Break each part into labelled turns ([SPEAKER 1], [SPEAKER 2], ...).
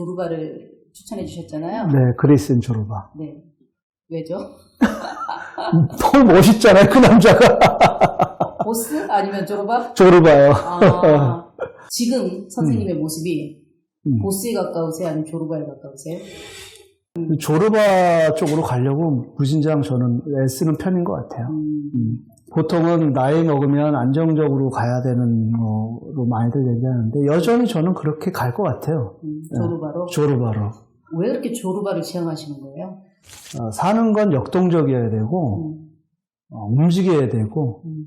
[SPEAKER 1] 조르바를 추천해 주셨잖아요.
[SPEAKER 2] 네, 그리스인 조르바.
[SPEAKER 1] 네. 왜죠?
[SPEAKER 2] 너무 멋있잖아요, 그 남자가.
[SPEAKER 1] 보스 아니면 조르바?
[SPEAKER 2] 조르바요.
[SPEAKER 1] 아, 지금 선생님의 모습이
[SPEAKER 2] 음.
[SPEAKER 1] 보스에 가까우세요? 아니면 조르바에 가까우세요?
[SPEAKER 2] 조르바 쪽으로 가려고 무진장 저는 애쓰는 편인 것 같아요.
[SPEAKER 1] 음,
[SPEAKER 2] 음. 보통은 나이 먹으면 안정적으로 가야 되는 거로 많이들 얘기하는데 여전히 저는 그렇게 갈 것 같아요.
[SPEAKER 1] 음, 조르바로?
[SPEAKER 2] 조르바로.
[SPEAKER 1] 왜 그렇게 조르바를 지향하시는 거예요?
[SPEAKER 2] 어, 사는 건 역동적이어야 되고
[SPEAKER 1] 음,
[SPEAKER 2] 어, 움직여야 되고
[SPEAKER 1] 음,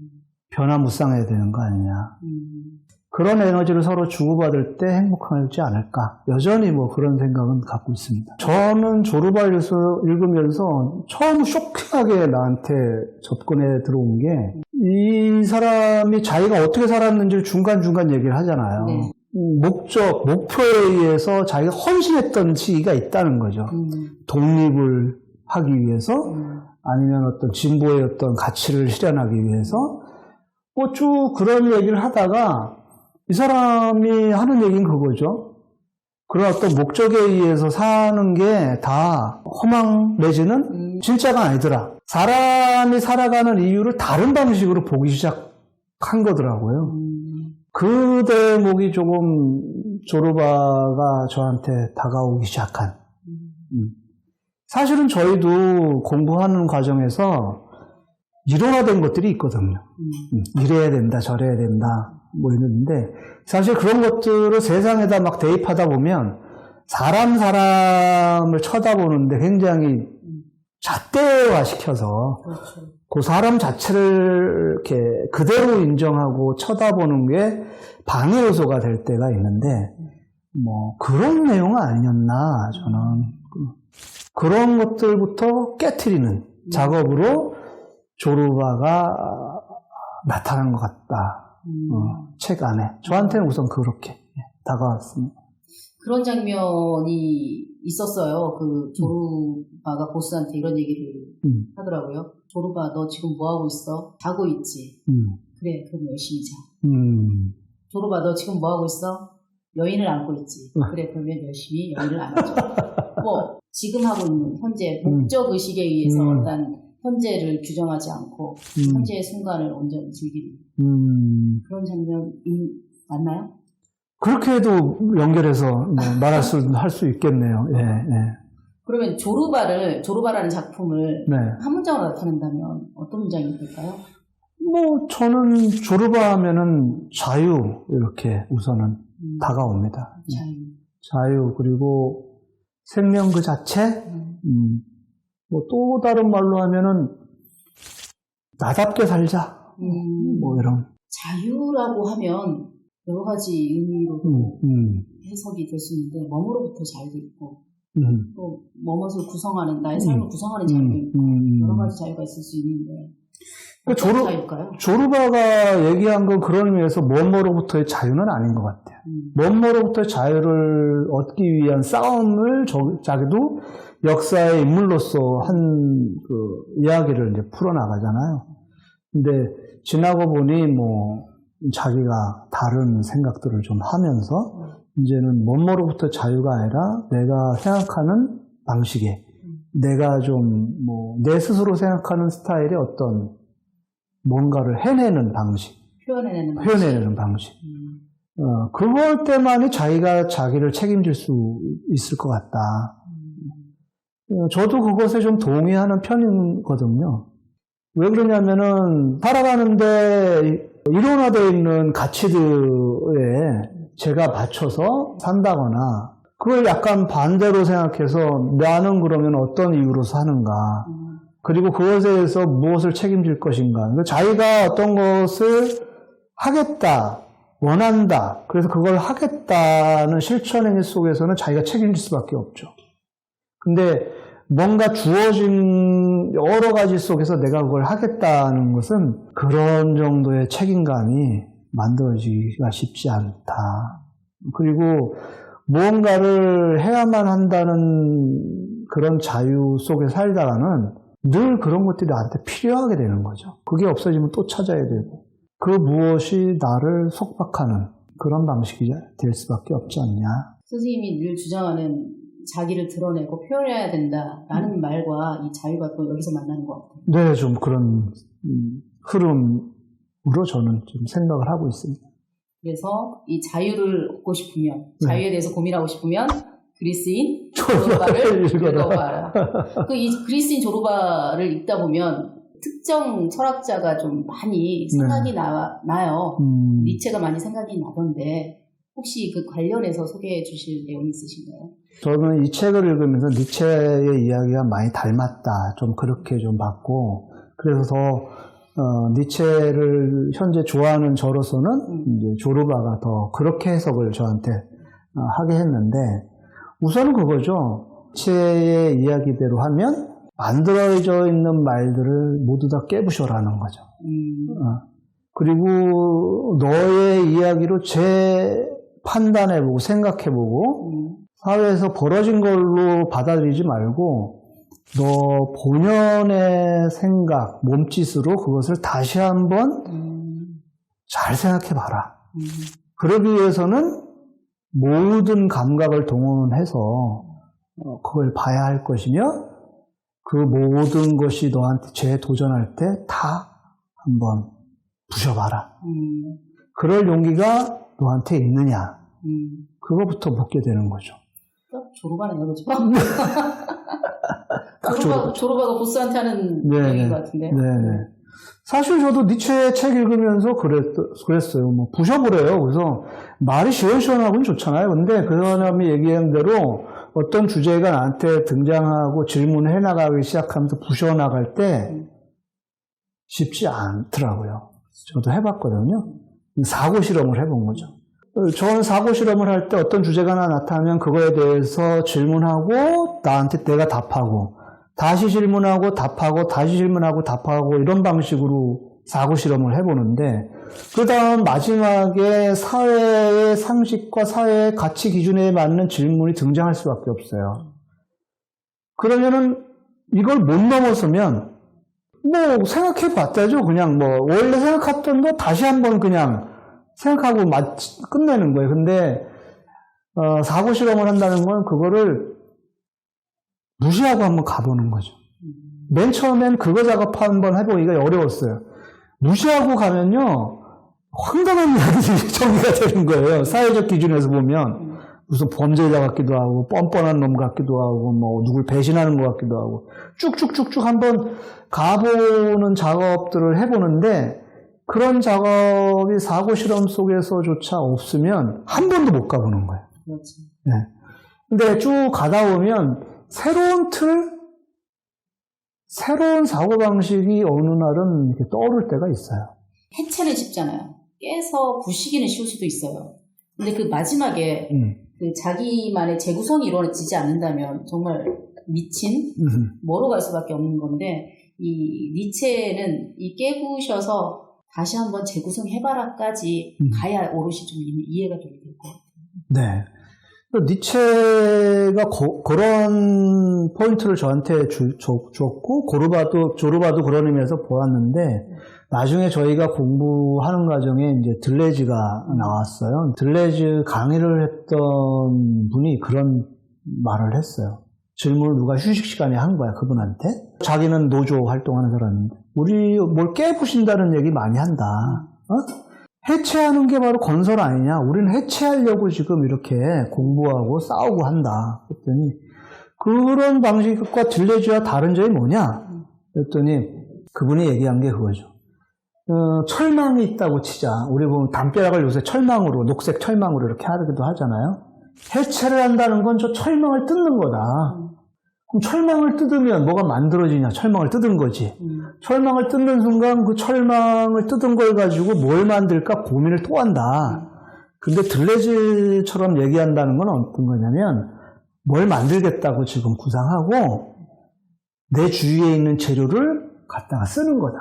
[SPEAKER 2] 변화무쌍해야 되는 거 아니냐.
[SPEAKER 1] 음,
[SPEAKER 2] 그런 에너지를 서로 주고받을 때 행복하지 않을까. 여전히 뭐 그런 생각은 갖고 있습니다. 저는 조르바를 읽으면서 처음 쇼킹하게 나한테 접근해 들어온 게 이 사람이 자기가 어떻게 살았는지를 중간중간 얘기를 하잖아요.
[SPEAKER 1] 네.
[SPEAKER 2] 음, 목적, 목표에 의해서 자기가 헌신했던 시기가 있다는 거죠.
[SPEAKER 1] 음,
[SPEAKER 2] 독립을 하기 위해서
[SPEAKER 1] 음,
[SPEAKER 2] 아니면 어떤 진보의 어떤 가치를 실현하기 위해서 뭐쭉 그런 얘기를 하다가 이 사람이 하는 얘기는 그거죠. 그런 어떤 목적에 의해서 사는 게 다 허망 내지는
[SPEAKER 1] 음,
[SPEAKER 2] 진짜가 아니더라. 사람이 살아가는 이유를 다른 방식으로 보기 시작한 거더라고요.
[SPEAKER 1] 음,
[SPEAKER 2] 그 대목이 조금 조르바가 저한테 다가오기 시작한.
[SPEAKER 1] 음.
[SPEAKER 2] 사실은 저희도 공부하는 과정에서 일원화된 것들이 있거든요.
[SPEAKER 1] 음,
[SPEAKER 2] 음, 이래야 된다, 저래야 된다, 뭐 이러는데, 사실 그런 것들을 세상에다 막 대입하다 보면, 사람, 사람을 쳐다보는데 굉장히 잣대화 시켜서,
[SPEAKER 1] 그렇죠.
[SPEAKER 2] 그 사람 자체를 이렇게 그대로 인정하고 쳐다보는 게 방해 요소가 될 때가 있는데, 뭐, 그런 내용은 아니었나, 저는. 그런 것들부터 깨트리는 작업으로 조르바가 나타난 것 같다.
[SPEAKER 1] 음.
[SPEAKER 2] 어, 책 안에. 저한테는 우선 그렇게 다가왔습니다.
[SPEAKER 1] 그런 장면이 있었어요. 그 조르바가 보스한테 이런 얘기를
[SPEAKER 2] 음,
[SPEAKER 1] 하더라고요. 조르바, 너 지금 뭐 하고 있어? 자고 있지.
[SPEAKER 2] 음,
[SPEAKER 1] 그래, 그럼 열심히 자.
[SPEAKER 2] 음,
[SPEAKER 1] 조르바, 너 지금 뭐 하고 있어? 여인을 안고 있지.
[SPEAKER 2] 음.
[SPEAKER 1] 그래, 그러면 열심히 여인을 안아줘. 뭐, 지금 하고 있는 현재
[SPEAKER 2] 음.
[SPEAKER 1] 목적 의식에 의해서
[SPEAKER 2] 음.
[SPEAKER 1] 어떤 현재를 규정하지 않고
[SPEAKER 2] 음,
[SPEAKER 1] 현재의 순간을 온전히 즐기는
[SPEAKER 2] 음.
[SPEAKER 1] 그런 장면이 맞나요?
[SPEAKER 2] 그렇게 해도 연결해서 뭐 말할 수, 할 수 있겠네요. 예, 예.
[SPEAKER 1] 그러면 조르바를, 조르바라는 작품을
[SPEAKER 2] 네.
[SPEAKER 1] 한 문장으로 나타낸다면 어떤 문장이 될까요?
[SPEAKER 2] 뭐, 저는 조르바 하면은 자유, 이렇게 우선은
[SPEAKER 1] 음,
[SPEAKER 2] 다가옵니다.
[SPEAKER 1] 자유.
[SPEAKER 2] 자유, 그리고 생명 그 자체,
[SPEAKER 1] 음,
[SPEAKER 2] 음, 뭐 또 다른 말로 하면은 나답게 살자.
[SPEAKER 1] 음,
[SPEAKER 2] 뭐 이런.
[SPEAKER 1] 자유라고 하면 여러 가지 의미로
[SPEAKER 2] 음, 음,
[SPEAKER 1] 해석이 될 수 있는데 몸으로부터 자유도 있고
[SPEAKER 2] 음,
[SPEAKER 1] 또 몸을 구성하는 나의 삶을
[SPEAKER 2] 음.
[SPEAKER 1] 구성하는
[SPEAKER 2] 음,
[SPEAKER 1] 자유도 있고
[SPEAKER 2] 음,
[SPEAKER 1] 여러
[SPEAKER 2] 음.
[SPEAKER 1] 가지 자유가 있을 수 있는데
[SPEAKER 2] 그 조르-
[SPEAKER 1] 자유일까요?
[SPEAKER 2] 조르바가 얘기한 건 그런 의미에서 몸으로부터의 자유는 아닌 것 같아요.
[SPEAKER 1] 음,
[SPEAKER 2] 몸으로부터의 자유를 얻기 위한 싸움을 저- 자기도 역사의 인물로서 한 그 이야기를 이제 풀어나가잖아요. 근데 지나고 보니 뭐 자기가 다른 생각들을 좀 하면서 이제는 몸으로부터 자유가 아니라 내가 생각하는 방식에 내가 좀 뭐 내 스스로 생각하는 스타일의 어떤 뭔가를 해내는 방식,
[SPEAKER 1] 표현해내는 방식.
[SPEAKER 2] 표현해내는 방식.
[SPEAKER 1] 음,
[SPEAKER 2] 어, 그걸 때만이 자기가 자기를 책임질 수 있을 것 같다.
[SPEAKER 1] 음,
[SPEAKER 2] 어, 저도 그것에 좀 동의하는 편이거든요. 왜 그러냐면은 살아가는데 일원화되어 있는 가치들에 제가 맞춰서 산다거나 그걸 약간 반대로 생각해서 나는 그러면 어떤 이유로 사는가
[SPEAKER 1] 음,
[SPEAKER 2] 그리고 그것에 대해서 무엇을 책임질 것인가 그러니까 자기가 어떤 것을 하겠다 원한다 그래서 그걸 하겠다는 실천 행위 속에서는 자기가 책임질 수밖에 없죠. 근데 뭔가 주어진 여러 가지 속에서 내가 그걸 하겠다는 것은 그런 정도의 책임감이 만들어지기가 쉽지 않다. 그리고 무언가를 해야만 한다는 그런 자유 속에 살다가는 늘 그런 것들이 나한테 필요하게 되는 거죠. 그게 없어지면 또 찾아야 되고 그 무엇이 나를 속박하는 그런 방식이 될 수밖에 없지 않냐.
[SPEAKER 1] 선생님이 늘 주장하는 자기를 드러내고 표현해야 된다라는 말과 이 자유가 또 여기서 만나는 것 같아요.
[SPEAKER 2] 네, 좀 그런 음, 흐름으로 저는 좀 생각을 하고 있습니다.
[SPEAKER 1] 그래서 이 자유를 얻고 싶으면
[SPEAKER 2] 네.
[SPEAKER 1] 자유에 대해서 고민하고 싶으면 그리스인
[SPEAKER 2] 조르바를.
[SPEAKER 1] 읽어봐라. 그 이 그리스인 조르바를 읽다 보면 특정 철학자가 좀 많이 생각이 나, 나요.
[SPEAKER 2] 음,
[SPEAKER 1] 니체가 많이 생각이 나던데 혹시 그 관련해서 소개해 주실 내용 있으신가요?
[SPEAKER 2] 저는 이 책을 읽으면서 니체의 이야기가 많이 닮았다. 좀 그렇게 좀 봤고, 그래서 어, 니체를 현재 좋아하는 저로서는
[SPEAKER 1] 음.
[SPEAKER 2] 이제 조르바가 더 그렇게 해석을 저한테 어, 하게 했는데, 우선은 그거죠. 니체의 이야기대로 하면 만들어져 있는 말들을 모두 다 깨부셔라는 거죠.
[SPEAKER 1] 음,
[SPEAKER 2] 어. 그리고 너의 이야기로 재 판단해보고 생각해보고
[SPEAKER 1] 음,
[SPEAKER 2] 사회에서 벌어진 걸로 받아들이지 말고 너 본연의 생각, 몸짓으로 그것을 다시 한번
[SPEAKER 1] 음,
[SPEAKER 2] 잘 생각해봐라.
[SPEAKER 1] 음,
[SPEAKER 2] 그러기 위해서는 모든 감각을 동원해서 어, 그걸 봐야 할 것이며 그 모든 것이 너한테 재도전할 때 다 한번 부셔봐라.
[SPEAKER 1] 음,
[SPEAKER 2] 그럴 용기가 너한테 있느냐.
[SPEAKER 1] 음.
[SPEAKER 2] 그거부터 묻게 되는 거죠.
[SPEAKER 1] 그죠?
[SPEAKER 2] 딱
[SPEAKER 1] 조르바, 조르바가 보스한테 하는
[SPEAKER 2] 네,
[SPEAKER 1] 얘기인
[SPEAKER 2] 네.
[SPEAKER 1] 것 같은데.
[SPEAKER 2] 네네. 사실 저도 니체 책 읽으면서 그랬, 그랬어요. 뭐, 부셔보래요. 그래서 말이 시원시원하고는 좋잖아요. 근데 그 사람이 얘기한 대로 어떤 주제가 나한테 등장하고 질문을 해나가기 시작하면서 부셔 나갈 때
[SPEAKER 1] 음.
[SPEAKER 2] 쉽지 않더라고요. 저도 해봤거든요. 사고 실험을 해본 거죠. 어, 저는 사고 실험을 할 때 어떤 주제가 하나 나타나면 그거에 대해서 질문하고 나한테 내가 답하고 다시 질문하고 답하고 다시 질문하고 답하고 이런 방식으로 사고 실험을 해보는데 그 다음 마지막에 사회의 상식과 사회의 가치 기준에 맞는 질문이 등장할 수밖에 없어요. 그러면은 이걸 못 넘어서면 뭐 생각해 봤다죠. 그냥 뭐 원래 생각했던 거 다시 한번 그냥 생각하고 맞, 끝내는 거예요. 근데 어, 사고 실험을 한다는 건 그거를 무시하고 한번 가보는 거죠. 맨 처음엔 그거 작업 한번 해보기가 어려웠어요. 무시하고 가면요 황당한 이야기들이 정리가 되는 거예요. 사회적 기준에서 보면
[SPEAKER 1] 음,
[SPEAKER 2] 무슨 범죄자 같기도 하고 뻔뻔한 놈 같기도 하고 뭐 누굴 배신하는 것 같기도 하고 쭉쭉쭉쭉 한번 가보는 작업들을 해보는데 그런 작업이 사고 실험 속에서조차 없으면 한 번도 못 가보는 거예요.
[SPEAKER 1] 그렇죠.
[SPEAKER 2] 근데 쭉 가다 보면 새로운 틀, 새로운 사고 방식이 어느 날은 떠오를 때가 있어요.
[SPEAKER 1] 해체는 쉽잖아요. 깨서 부시기는 쉬울 수도 있어요. 근데 그 마지막에
[SPEAKER 2] 음,
[SPEAKER 1] 그 자기만의 재구성이 이루어지지 않는다면 정말 미친
[SPEAKER 2] 음,
[SPEAKER 1] 뭐로 갈 수밖에 없는 건데 이 니체는 이 깨부셔서 다시 한번 재구성해봐라까지
[SPEAKER 2] 음.
[SPEAKER 1] 가야 오롯이 좀 이- 이해가 될 거예요.
[SPEAKER 2] 네. 니체가 고- 그런 포인트를 저한테 주, 었고 고르바도 조르바도 그런 의미에서 보았는데 나중에 저희가 공부하는 과정에 이제 들레즈가 나왔어요. 들레즈 강의를 했던 분이 그런 말을 했어요. 질문을 누가 휴식 시간에 한 거야 그분한테. 자기는 노조 활동하는 사람인데 우리 뭘 깨부신다는 얘기 많이 한다. 어? 해체하는 게 바로 건설 아니냐? 우리는 해체하려고 지금 이렇게 공부하고 싸우고 한다. 그랬더니 그런 방식과 들레즈와 다른 점이 뭐냐? 그랬더니 그분이 얘기한 게 그거죠. 어, 철망이 있다고 치자. 우리 보면 담벼락을 요새 철망으로 녹색 철망으로 이렇게 하기도 하잖아요. 해체를 한다는 건 저 철망을 뜯는 거다. 그럼 철망을 뜯으면 뭐가 만들어지냐? 철망을 뜯은 거지.
[SPEAKER 1] 음,
[SPEAKER 2] 철망을 뜯는 순간 그 철망을 뜯은 걸 가지고 뭘 만들까 고민을 또 한다. 근데 들레즈처럼 얘기한다는 건 어떤 거냐면 뭘 만들겠다고 지금 구상하고 내 주위에 있는 재료를 갖다가 쓰는 거다.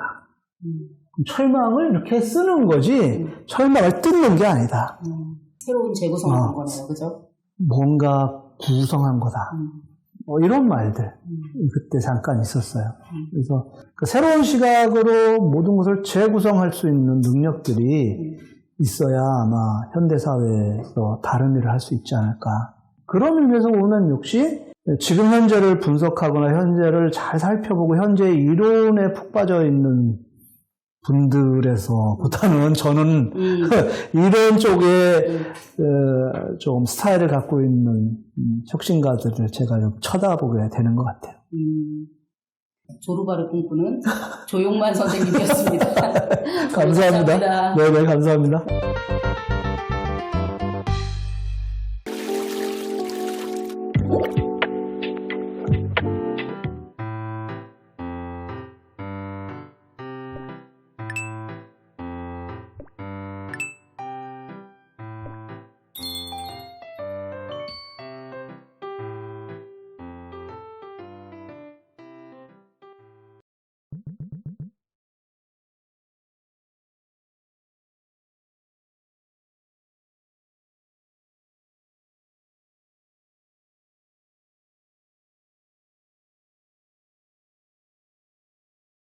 [SPEAKER 2] 철망을 이렇게 쓰는 거지
[SPEAKER 1] 음.
[SPEAKER 2] 철망을 뜯는 게 아니다.
[SPEAKER 1] 음. 새로운 재구성을
[SPEAKER 2] 어.
[SPEAKER 1] 한 거네요, 그죠?
[SPEAKER 2] 뭔가 구성한 거다.
[SPEAKER 1] 음,
[SPEAKER 2] 뭐 이런 말들
[SPEAKER 1] 음,
[SPEAKER 2] 그때 잠깐 있었어요.
[SPEAKER 1] 음.
[SPEAKER 2] 그래서 그 새로운 시각으로 모든 것을 재구성할 수 있는 능력들이
[SPEAKER 1] 음.
[SPEAKER 2] 있어야 아마 현대 사회에서 다른 일을 할 수 있지 않을까 그런 의미에서 보면 역시 지금 현재를 분석하거나 현재를 잘 살펴보고 현재 이론에 푹 빠져 있는 분들에서 보다는 저는
[SPEAKER 1] 음,
[SPEAKER 2] 이런 쪽에
[SPEAKER 1] 음.
[SPEAKER 2] 어, 좀 스타일을 갖고 있는 음, 혁신가들을 제가 좀 쳐다보게 되는 것 같아요.
[SPEAKER 1] 음, 조르바를 꿈꾸는 조용만 선생님이었습니다.
[SPEAKER 2] 감사합니다.
[SPEAKER 1] 감사합니다.
[SPEAKER 2] 네네, 감사합니다.